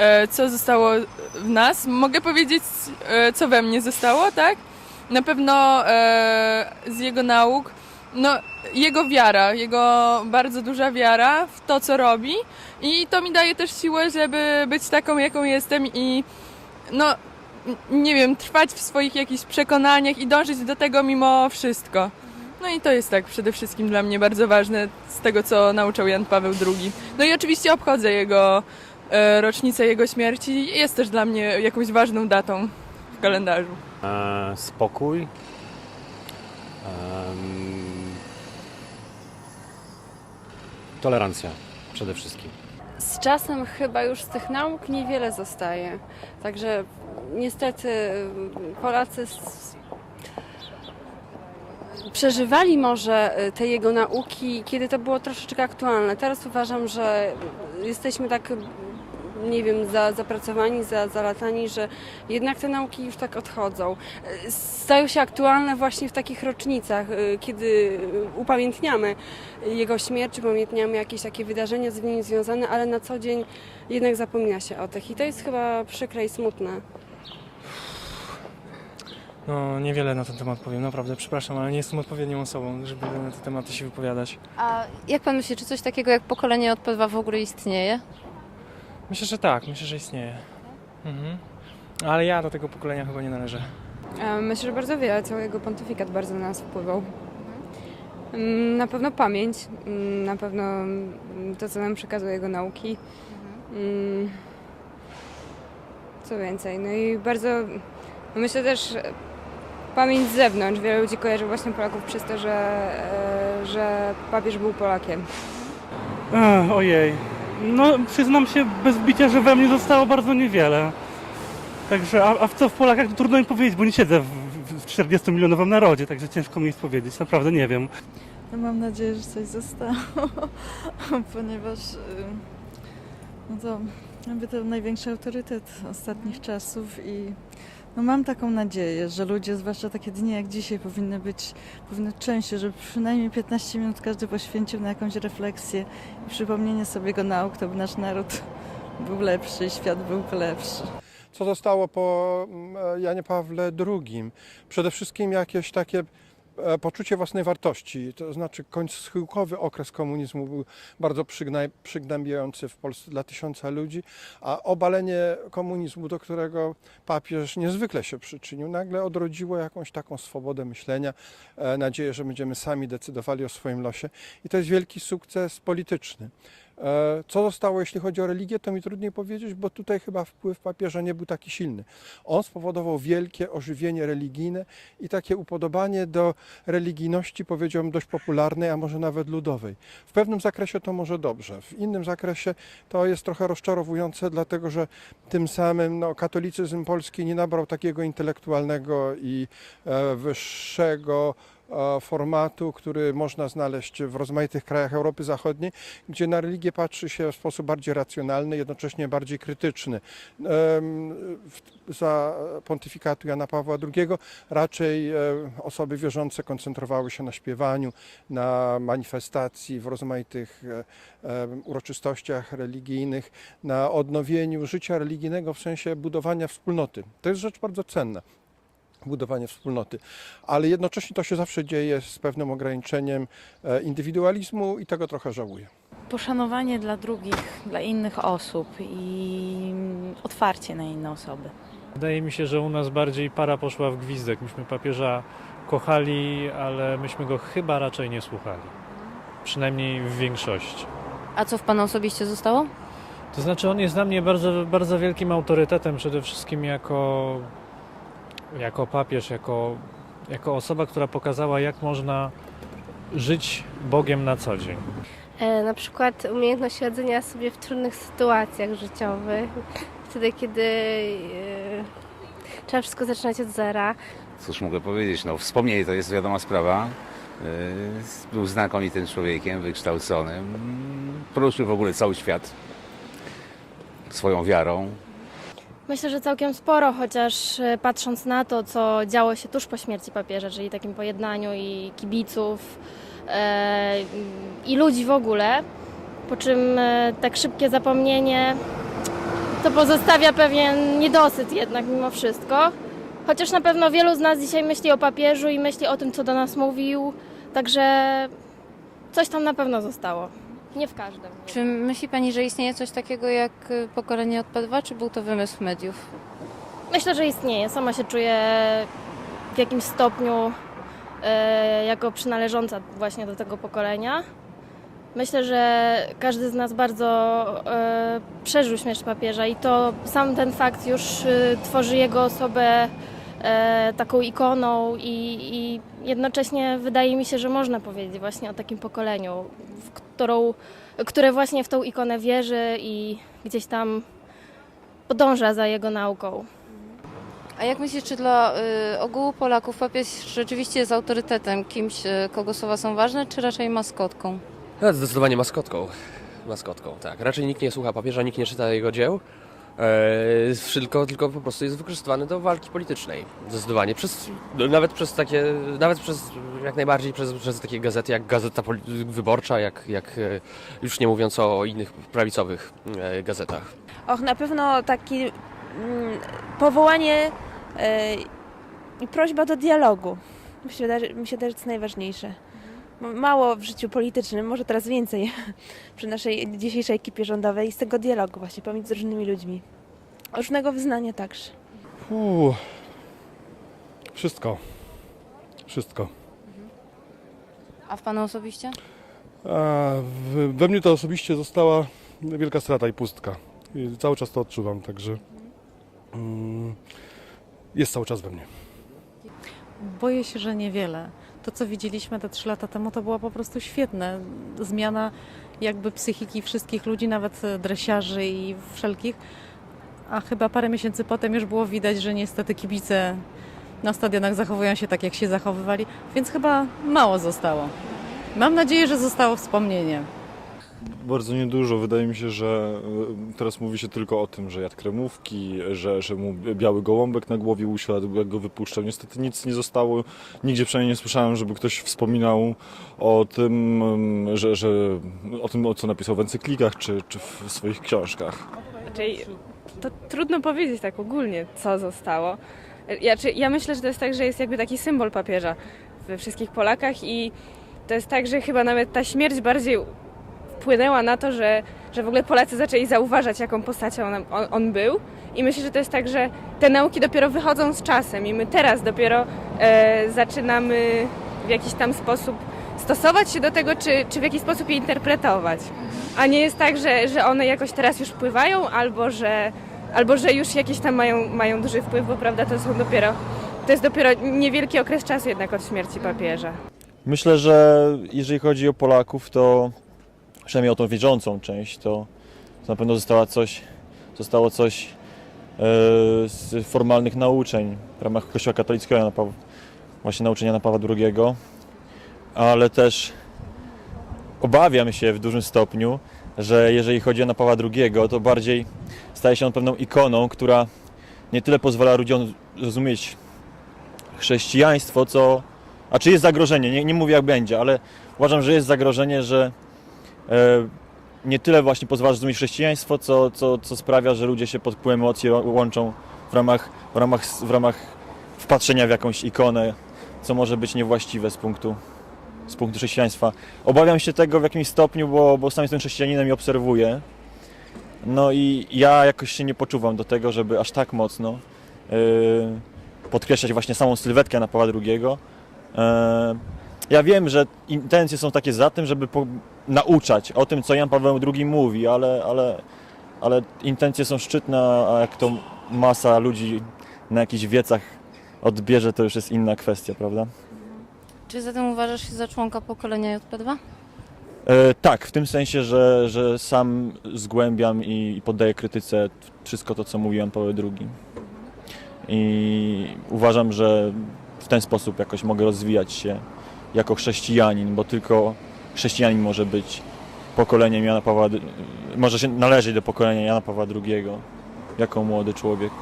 e, co zostało w nas. Mogę powiedzieć, e, co we mnie zostało, tak? Na pewno e, z jego nauk, no jego wiara, jego bardzo duża wiara w to, co robi i to mi daje też siłę, żeby być taką, jaką jestem i no, nie wiem, trwać w swoich jakichś przekonaniach i dążyć do tego mimo wszystko. No i to jest tak przede wszystkim dla mnie bardzo ważne z tego, co nauczał Jan Paweł II. No i oczywiście obchodzę jego rocznicę jego śmierci. Jest też dla mnie jakąś ważną datą w kalendarzu. E, spokój. Em, tolerancja przede wszystkim. Z czasem chyba już z tych nauk niewiele zostaje. Także niestety Polacy s- przeżywali może y, te jego nauki, kiedy to było troszeczkę aktualne. Teraz uważam, że jesteśmy tak, nie wiem, za, zapracowani, za, zalatani, że jednak te nauki już tak odchodzą. Stają się aktualne właśnie w takich rocznicach, y, kiedy upamiętniamy jego śmierć, upamiętniamy jakieś takie wydarzenia z nim związane, ale na co dzień jednak zapomina się o tych. I to jest chyba przykre i smutne. No, niewiele na ten temat powiem, naprawdę, przepraszam, ale nie jestem odpowiednią osobą, żeby na te tematy się wypowiadać. A jak pan myśli, czy coś takiego jak pokolenie odpadwa w ogóle istnieje? Myślę, że tak, myślę, że istnieje. Mhm. Ale ja do tego pokolenia chyba nie należę. E, Myślę, że bardzo wiele. Cały jego pontyfikat bardzo na nas wpływał. Mm, Na pewno pamięć, mm, na pewno mm, to, co nam przekazuje jego nauki. Co więcej? No i bardzo, no myślę też e, pamięć z zewnątrz. Wiele ludzi kojarzy właśnie Polaków przez to, że, e, że papież był Polakiem. Ojej. No, przyznam się bez bicia, że we mnie zostało bardzo niewiele. Także, a, a w co w Polakach to trudno mi powiedzieć, bo nie siedzę w, w 40-milionowym narodzie, także ciężko mi jest powiedzieć, naprawdę nie wiem. Mam nadzieję, że coś zostało, ponieważ no to jakby to największy autorytet ostatnich czasów i no mam taką nadzieję, że ludzie, zwłaszcza takie dni jak dzisiaj, powinny być, powinny częściej, żeby przynajmniej 15 minut każdy poświęcił na jakąś refleksję i przypomnienie sobie go nauk, to by nasz naród był lepszy świat byłby lepszy. co zostało po mm, Janie Pawle II. Przede wszystkim jakieś takie e, poczucie własnej wartości, to znaczy końc schyłkowy okres komunizmu był bardzo przygnębiający w Polsce dla tysiąca ludzi, a obalenie komunizmu, do którego papież niezwykle się przyczynił, nagle odrodziło jakąś taką swobodę myślenia, e, nadzieję, że będziemy sami decydowali o swoim losie i to jest wielki sukces polityczny. E, Co zostało, jeśli chodzi o religię, to mi trudniej powiedzieć, bo tutaj chyba wpływ papieża nie był taki silny. On spowodował wielkie ożywienie religijne i takie upodobanie do religijności, powiedziałbym, dość popularnej, a może nawet ludowej. W pewnym zakresie to może dobrze, w innym zakresie to jest trochę rozczarowujące, dlatego że tym samym no, katolicyzm polski nie nabrał takiego intelektualnego i e, wyższego formatu, który można znaleźć w rozmaitych krajach Europy Zachodniej, gdzie na religię patrzy się w sposób bardziej racjonalny, jednocześnie bardziej krytyczny. Za pontyfikatu Jana Pawła II raczej e, osoby wierzące koncentrowały się na śpiewaniu, na manifestacji, w rozmaitych e, uroczystościach religijnych, na odnowieniu życia religijnego w sensie budowania wspólnoty. To jest rzecz bardzo cenna budowanie wspólnoty, ale jednocześnie to się zawsze dzieje z pewnym ograniczeniem e, indywidualizmu i tego trochę żałuję. poszanowanie dla drugich, dla innych osób i otwarcie na inne osoby. Wydaje mi się, że u nas bardziej para poszła w gwizdek. Myśmy papieża kochali, ale myśmy go chyba raczej nie słuchali. Przynajmniej w większości. A co w panu osobiście zostało? To znaczy, on jest dla mnie bardzo, bardzo wielkim autorytetem, przede wszystkim jako, jako papież, jako, jako osoba, która pokazała, jak można żyć Bogiem na co dzień. E, na przykład umiejętność radzenia sobie w trudnych sytuacjach życiowych, wtedy kiedy e, trzeba wszystko zaczynać od zera. Cóż mogę powiedzieć, no wspomnienie to jest wiadoma sprawa. Yy, Był znakomitym człowiekiem, wykształconym. Poruszył w ogóle cały świat swoją wiarą. Myślę, że całkiem sporo, chociaż e, patrząc na to, co działo się tuż po śmierci papieża, czyli takim pojednaniu i kibiców e, i ludzi w ogóle, po czym e, tak szybkie zapomnienie to pozostawia pewien niedosyt jednak mimo wszystko. Chociaż na pewno wielu z nas dzisiaj myśli o papieżu i myśli o tym, co do nas mówił, także coś tam na pewno zostało. Nie w każdym. Czy myśli Pani, że istnieje coś takiego jak y, pokolenie odpadwa, czy był to wymysł mediów? Myślę, że istnieje. Sama się czuję w jakimś stopniu e, jako przynależąca właśnie do tego pokolenia. Myślę, że każdy z nas bardzo e, przeżył śmierć papieża i to sam ten fakt już e, tworzy jego osobę e, taką ikoną i, i jednocześnie wydaje mi się, że można powiedzieć właśnie o takim pokoleniu, w którą, które właśnie w tą ikonę wierzy i gdzieś tam podąża za jego nauką. A jak myślisz, czy dla y, ogółu Polaków papież rzeczywiście jest autorytetem, kimś, y, kogo słowa są ważne, czy raczej maskotką? No, zdecydowanie maskotką. Maskotką, tak. Raczej nikt nie słucha papieża, nikt nie czyta jego dzieł. E, tylko, tylko po prostu jest wykorzystywany do walki politycznej. Zdecydowanie. Przez, no, nawet przez takie, nawet przez, jak najbardziej przez, przez takie gazety jak Gazeta Wyborcza, jak, jak e, już nie mówiąc o innych prawicowych e, gazetach. Och, na pewno takie mm, powołanie i prośba do dialogu. Się wydaje, mi się że to jest najważniejsze. Mało w życiu politycznym, może teraz więcej przy naszej dzisiejszej ekipie rządowej z tego dialogu właśnie pomiędzy różnymi ludźmi. Różnego wyznania także. Uuu. Wszystko. Wszystko. A w Panu osobiście? A w, we mnie to osobiście została wielka strata i pustka. I cały czas to odczuwam, także mm, jest cały czas we mnie. Boję się, że niewiele. To, co widzieliśmy te trzy lata temu, to była po prostu świetne. Zmiana jakby psychiki wszystkich ludzi, nawet e, dresiarzy i wszelkich. A chyba parę miesięcy potem już było widać, że niestety kibice na stadionach zachowują się tak, jak się zachowywali, więc chyba mało zostało. Mam nadzieję, że zostało wspomnienie. Bardzo niedużo. Wydaje mi się, że e, teraz mówi się tylko o tym, że jadł kremówki, że, że mu biały gołąbek na głowie usiadł, jak go wypuszczał. Niestety nic nie zostało. Nigdzie przynajmniej nie słyszałem, żeby ktoś wspominał o tym, em, że, że o tym, co napisał w encyklikach czy, czy w swoich książkach. Raczej to trudno powiedzieć tak ogólnie, co zostało. Ja, czy, ja myślę, że to jest tak, że jest jakby taki symbol papieża we wszystkich Polakach i to jest tak, że chyba nawet ta śmierć bardziej wpłynęła na to, że, że w ogóle Polacy zaczęli zauważać, jaką postacią on, on, on był. I myślę, że to jest tak, że te nauki dopiero wychodzą z czasem i my teraz dopiero e, zaczynamy w jakiś tam sposób stosować się do tego, czy, czy w jakiś sposób je interpretować. A nie jest tak, że, że one jakoś teraz już wpływają, albo że, albo że już jakieś tam mają, mają duży wpływ, bo prawda to są dopiero, to jest dopiero niewielki okres czasu jednak od śmierci papieża. Myślę, że jeżeli chodzi o Polaków, to przynajmniej o tą wierzącą część, to, na pewno zostało coś, zostało coś e, z formalnych nauczeń w ramach Kościoła katolickiego, właśnie nauczenia Jana Pawła II, ale też obawiam się w dużym stopniu, że jeżeli chodzi o Jana Pawła II, to bardziej staje się on pewną ikoną, która nie tyle pozwala ludziom zrozumieć chrześcijaństwo, co a czy jest zagrożenie? Nie, nie mówię jak będzie, ale uważam, że jest zagrożenie, że nie tyle właśnie pozwala zrozumieć chrześcijaństwo, co, co, co sprawia, że ludzie się pod wpływem emocji łączą w ramach, w, ramach, w ramach wpatrzenia w jakąś ikonę, co może być niewłaściwe z punktu, z punktu chrześcijaństwa. Obawiam się tego w jakimś stopniu, bo, bo sam jestem chrześcijaninem i obserwuję. No i ja jakoś się nie poczuwam do tego, żeby aż tak mocno e, podkreślać właśnie samą sylwetkę na Pawła II. E, Ja wiem, że intencje są takie za tym, żeby nauczać o tym, co Jan Paweł II mówi, ale, ale, ale intencje są szczytne, a jak to masa ludzi na jakichś wiecach odbierze, to już jest inna kwestia, prawda? Czy zatem uważasz się za członka pokolenia JP2? E, tak, w tym sensie, że, że sam zgłębiam i, i poddaję krytyce wszystko to, co mówi Jan Paweł II. I uważam, że w ten sposób jakoś mogę rozwijać się jako chrześcijanin, bo tylko chrześcijanin może być pokoleniem Jana Pawła, może się należeć do pokolenia Jana Pawła II jako młody człowiek.